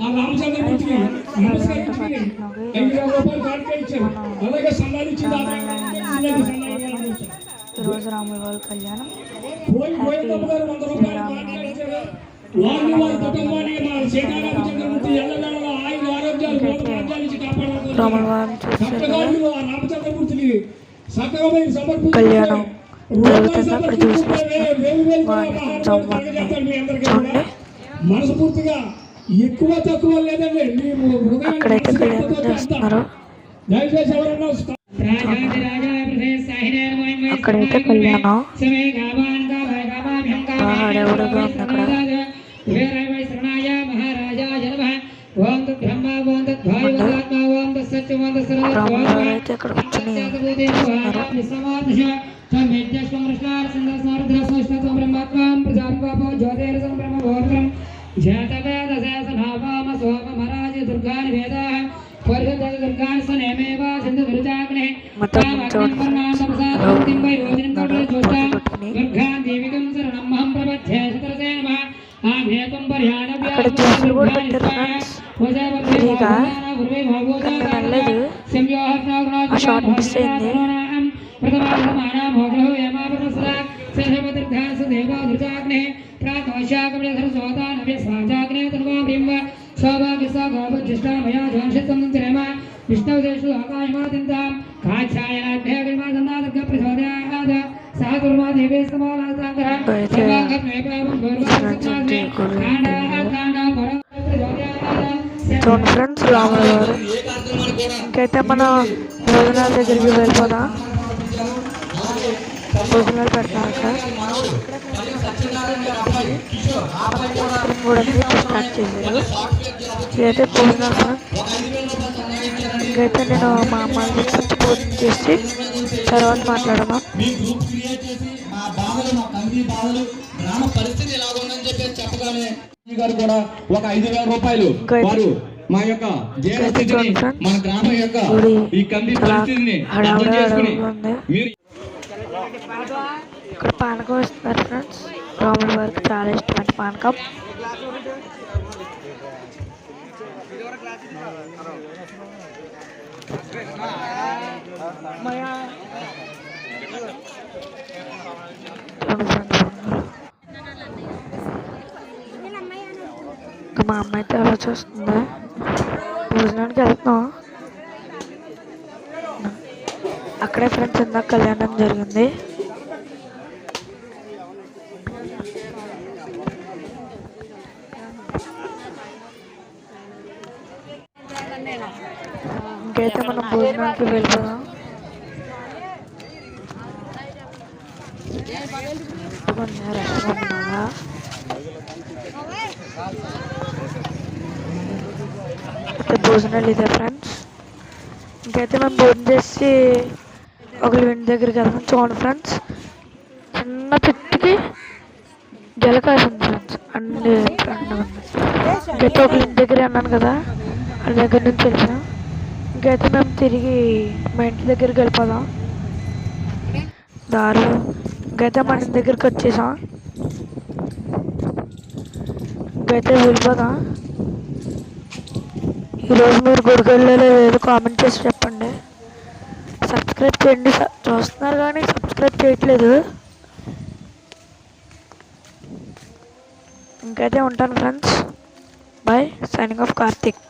ఆ రామచంద్రమూర్తికి నమస్కరించుకుని ఐదు వేల రూపాయలు కానుక ఇచ్చారు అలాగే ఇచ్చారు. ఈరోజు రాముల వారి కళ్యాణం పోయి గోవిందమ్మ గారు వంద రూపాయలు ఇచ్చారు. వారిని వారి కుటుంబాన్ని మా సీతారామచంద్రమూర్తి ఎల్లవేళలా ఆయుధ ఆరోగ్యాలు రాజ్యాల నుంచి అందరికీ చూడండి. కూడా. మనస్ఫూర్తిగా ఎక్కువ తక్కువ లేదండి మీ హృదయాన్ని అక్కడైతే చేస్తున్నారు దయచేసి ఎవరన్నా అక్కడైతే కళ్యాణం బాగా హడావుడిగా ఉంది అక్కడ అయితే అక్కడ కూర్చొని చూస్తున్నారు మొత్తం చూడండి అక్కడ జ్యూసులు కూడా పెట్టారు ఫ్రెండ్స్ ఫ్రీగా కానీ నేను వెళ్ళలేదు ఆ షాప్ మిస్ అయింది విష్ణుదేశు ఆకాశమాదింతాం కాఛాయనాభ్యగమాదన్నాదర్గ ప్రచోదయాద సాధుర్మా దేవే ఉంటే కూడా చూడండి ఫ్రెండ్స్ రాముల వారు ఇంకైతే మన భోజనాల దగ్గరికి వెళ్ళిపోదాం. భోజనాలు అక్కడ కూడా స్టార్ట్ చేశారు. ఇదైతే భోజనాలు ఇంకైతే నేను మా తీసుకొచ్చి భోజనం చేసి తర్వాత మాట్లాడదాం మీ మా బాధలు మా కమిటీ బాధలు గ్రామ పరిస్థితి ఎలా ఉందని చెప్పేసి చెప్పగానే ఈ గారు కూడా ఒక ఐదు వేల రూపాయలు. ఇంకైతే- వారు మా యొక్క ఫ్రెండ్స్. మన గ్రామం యొక్క ఈ చాలా పరిస్థితిని అర్థం చేసుకుని మీరు ఇక్కడ పానకం ఇస్తున్నారు ఫ్రెండ్స్ రాముల వారికి చాలా ఇష్టమైన పానకం. మా అమ్మ అయితే అలా చూస్తుంది. భోజనానికి వెళ్తున్నాం అక్కడే ఫ్రెండ్స్ ఇందాక కళ్యాణం జరిగింది. ఇంకైతే మనం భోజనానికి వెళ్ళిపోదాం. ఇదిగోండి, రెస్టారెంట్ భోజనాలు ఇదే ఫ్రెండ్స్. ఇంకైతే మేము భోజనం చేసి ఒకరి ఇంటి దగ్గరికి వెళ్దాం. చూడండి ఫ్రెండ్స్. చిన్న చెట్టుకి జలకాయ ఉంది ఫ్రెండ్స్. అన్ని ఫ్రెండ్ ఉంది ఇంకైతే ఒకరి ఇంటి దగ్గర అన్నాను కదా. వాళ్ళ దగ్గర నుంచి వెళ్ళాం ఇంకైతే మేము తిరిగి మా ఇంటి దగ్గరికి వెళ్ళిపోదాం. దారు. ఇంకైతే మన ఇంటి దగ్గరికి వచ్చేసాం. ఇంకైతే వెళ్ళిపోదాం. ఈరోజు మీరు గుడికి వెళ్ళలేదు ఏదో కామెంట్ చేసి చెప్పండి. సబ్స్క్రైబ్ చేయండి. చూస్తున్నారు కానీ సబ్స్క్రైబ్ చేయట్లేదు. ఇంకైతే ఉంటాను friends. Bye signing off Karthik.